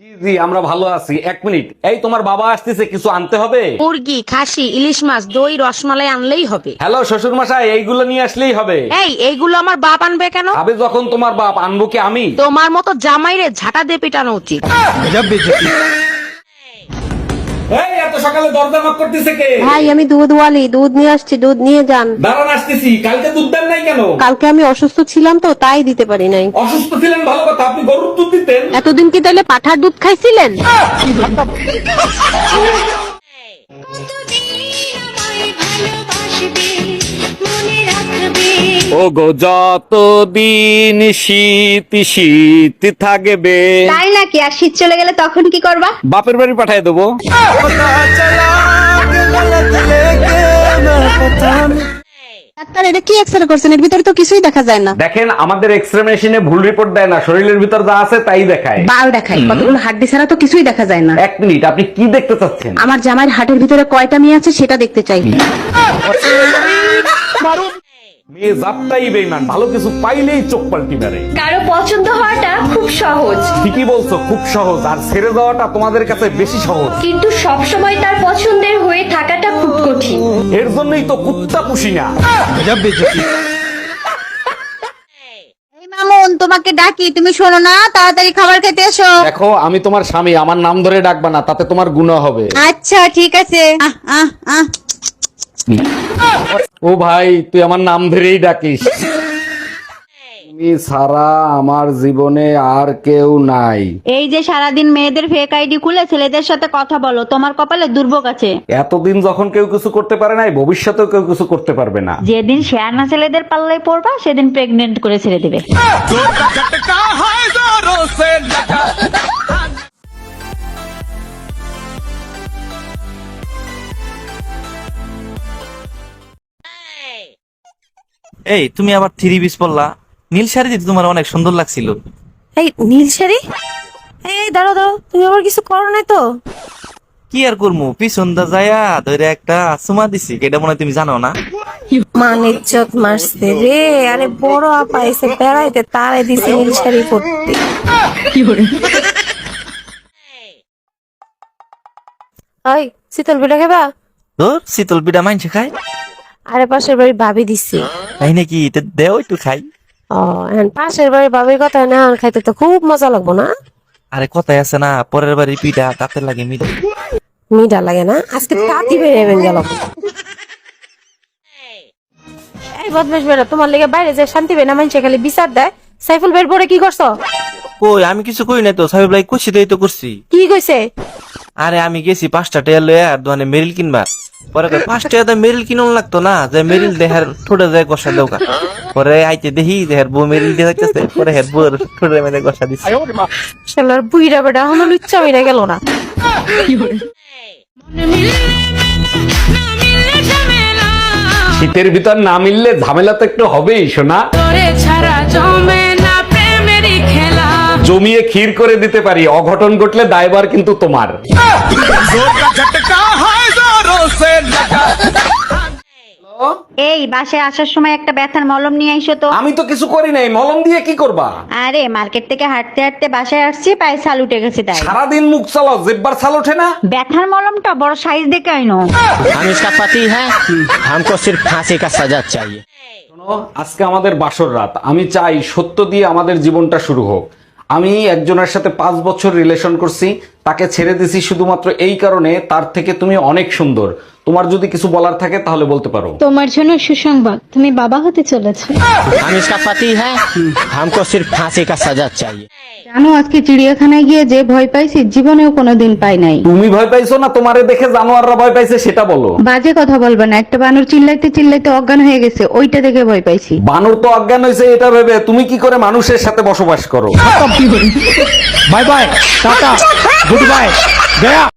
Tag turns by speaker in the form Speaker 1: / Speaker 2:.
Speaker 1: জি জি আমরা ভালো আছি। এক মিনিট। এই তোমার বাবা আসতেছে কিছু আনতে হবে?
Speaker 2: মুরগি খাসি ইলিশ মাছ দই রসমালাই আনলেই হবে।
Speaker 1: হ্যালো শ্বশুর মশাই এইগুলো নিয়ে আসলেই হবে।
Speaker 2: এই এইগুলো আমার বাপ আনবে কেন?
Speaker 1: আবে যখন তোমার বাপ আনব কি আমি?
Speaker 2: তোমার মতো জামাইরে ঝাঁটা দিয়ে পিটানো উচিত।
Speaker 1: সকালে দরজা knock করতেছে কে?
Speaker 3: ভাই আমি দুধ ওয়ালি দুধ নিয়ে আসছি দুধ নিয়ে যান।
Speaker 1: দাঁড়ান আসতেছি। কালকে দুধ দেন নাই কেন?
Speaker 3: কালকে আমি অসুস্থ ছিলাম তো তাই দিতে পারি নাই।
Speaker 1: অসুস্থ ছিলেন ভালো কথা। আপনি গরুর দুধ দিতেন।
Speaker 3: এতদিন কি তাহলে পাঠার দুধ খাইছিলেন?
Speaker 1: ও গো যতদিন শীত শীত থাকবে।
Speaker 4: তাই নাকি? আর শীত চলে গেলে তখন কি করবা?
Speaker 1: বাপের বাড়ি পাঠিয়ে দেবো।
Speaker 3: ডাক্তার এটা কি এক্সরে করছেন? এর ভিতরে তো কিছুই দেখা যায় না।
Speaker 1: দেখেন আমাদের এক্সরে মেশিনে ভুল রিপোর্ট দেয় না। শরীরের ভিতর যা আছে তাই দেখায়।
Speaker 3: বাল দেখাই কতগুলো হাড্ডি ছাড়া তো কিছুই দেখা যায় না।
Speaker 1: এক মিনিট আপনি কি দেখতে চাচ্ছেন?
Speaker 3: আমার জামাইয়ের হাটের ভিতরে কয়টা মেয়ে আছে সেটা দেখতে চাই।
Speaker 1: মেয়ে জাতটাই বেইমান ভালো কিছু পাইলেই চোখ পাল্টি মারে।
Speaker 4: কারও পছন্দ হওয়াটা খুব সহজ।
Speaker 1: ঠিকই বলছো খুব সহজ আর ছেড়ে দেওয়াটা তোমাদের কাছে বেশি সহজ।
Speaker 4: কিন্তু সব সময় তার পছন্দের হয়ে থাকাটা খুব কঠিন।
Speaker 1: এর জন্যই তো কুত্তা পুষি না।
Speaker 3: মামুন তোমাকে ডাকি তুমি শোনো না তাড়াতাড়ি খাবার খেতে এসো।
Speaker 1: দেখো আমি তোমার স্বামী আমার নাম ধরে ডাকবা না তাতে তোমার গুণা হবে।
Speaker 3: আচ্ছা ঠিক আছে। আহ আহ আহ।
Speaker 1: ও ভাই তুই আমার নাম ধরেই ডাকিস। তুমি সারা আমার জীবনে আর কেউ নাই।
Speaker 5: এই যে সারাদিন মেয়েদের ফেক আইডি খুলে ছেলেদের সাথে কথা বলো তোমার কপালে দুর্ভোগ আছে।
Speaker 1: এতদিন যখন কেউ কিছু করতে পারে নাই ভবিষ্যতেও কেউ কিছু করতে পারবে না।
Speaker 5: যেদিন শেয়ানা ছেলেদের পাল্লায় পড়বা সেদিন প্রেগনেন্ট করে ছেড়ে দেবে।
Speaker 6: এই তুমি আবার থ্রি পিস পরলা। নীল শাড়ি দিতে তোমার অনেক সুন্দর লাগছিল।
Speaker 2: এই নীল শাড়ি? এই দাঁড়ো দাঁড়ো তুমি আবার কিছু করো নাই তো।
Speaker 6: কি আর করব পিছন দা যায়া ধরে একটা সুমা দিছি এটা মনে হয় তুমি জানো না।
Speaker 2: মান ইজ্জত মারছে রে আরে বড় আপা এসে বেড়াইতে তারে দিছে নীল শাড়ি পরতে। ওই শীতল পিঠা খাবা?
Speaker 6: তোর শীতল পিঠা মাইনছে খাই।
Speaker 2: আরে পাশের বাড়ি ভাবি দিছে।
Speaker 6: তাই নাকি? এটা দেও একটু খাই।
Speaker 2: ও এখন পাশের বাড়ি ভাবির কথা না খাইতে তো খুব মজা লাগবো না?
Speaker 6: আরে কথাই আছে না পরের বাড়ি পিঠা তাতে লাগে মিঠা।
Speaker 2: মিঠা লাগে না? আজকে তাঁতি বেড়ে গেল। এই বদমাস বেড়া তোমার লেগে বাইরে যে শান্তি বেনা মানুষে খালি বিচার দেয়। সাইফুল বের পরে কি করছ?
Speaker 6: কই আমি কিছু কই নাই তো সাহেব লাই কুছি দেই তো করছি।
Speaker 2: কি কইছে?
Speaker 6: আরে আমি গেছি পাঁচটা টেয়ার লয়ে আর দোকানে মেরিল কিনবা পরে কই, পাঁচ টাকা দিয়ে মেরিল কিনুন লাগতো না যে মেরিল দেহার ঠোঁটে যায় গসা দৌকা পরে আইতে দেখি বউ মেরিল দিয়ে থাকতেছে পরে হের বউর ঠোঁটে মেরে গসা দিচ্ছে
Speaker 2: শালার বুইরা বেটা হলো লুচ্চা মিরা গেল না।
Speaker 1: শীতের ভিতর না মিললে ঝামেলা তো একটু হবেই শোনা জমিয়ে ক্ষীর করে দিতে পারি অঘটন ঘটলে দায়বার কিন্তু তোমার।
Speaker 5: এই বাসায় আসার সময় একটা ব্যথার মলম নিয়ে আইসো তো
Speaker 1: আমি তো কিছু করি নাই মলম দিয়ে কি করবা
Speaker 5: আরে মার্কেট থেকে হাঁটতে হাঁটতে বাসায় আসছি পায়ে ছাল উঠে গেছে তাই
Speaker 1: সারাদিন মুখ চালাও জেব্বার ছাল ওঠে না
Speaker 5: ব্যথার মলমটা বড় সাইজ দেখে আইনো
Speaker 7: हम इसका पति है हमको सिर्फ फांसी का सजा चाहिए
Speaker 1: শোনো, আজকে আমাদের বাসর রাত আমি চাই সত্য দিয়ে আমাদের জীবনটা শুরু হোক আমি একজনের সাথে পাঁচ বছর রিলেশন করছি তাকে ছেড়ে দিছি শুধুমাত্র এই কারণে তার থেকে তুমি অনেক সুন্দর তোমার যদি কিছু বলার থাকে তাহলে বলতে পারো
Speaker 8: তোমার জন্য সুসংবাদ তুমি বাবা হতে চলেছো
Speaker 7: हम इसका पति है हमको सिर्फ फांसी का सजा चाहिए
Speaker 8: জানো আজকে চিড়িয়াখানায় গিয়ে যে ভয় পাইছি জীবনেও কোনোদিন পাই নাই
Speaker 1: তুমি ভয় পাইছো না তোমারে দেখে জানোয়াররা ভয় পাইছে সেটা বলো
Speaker 8: বাজে কথা বলবা না একটা বানর চিল্লাইতে চিল্লাইতে অজ্ঞান হয়ে গেছে ওইটা দেখে ভয় পাইছি
Speaker 1: বানর তো অজ্ঞান হয়েছে এটা ভেবে তুমি কি করে মানুষের সাথে বসবাস করো
Speaker 7: bye bye tata good bye गया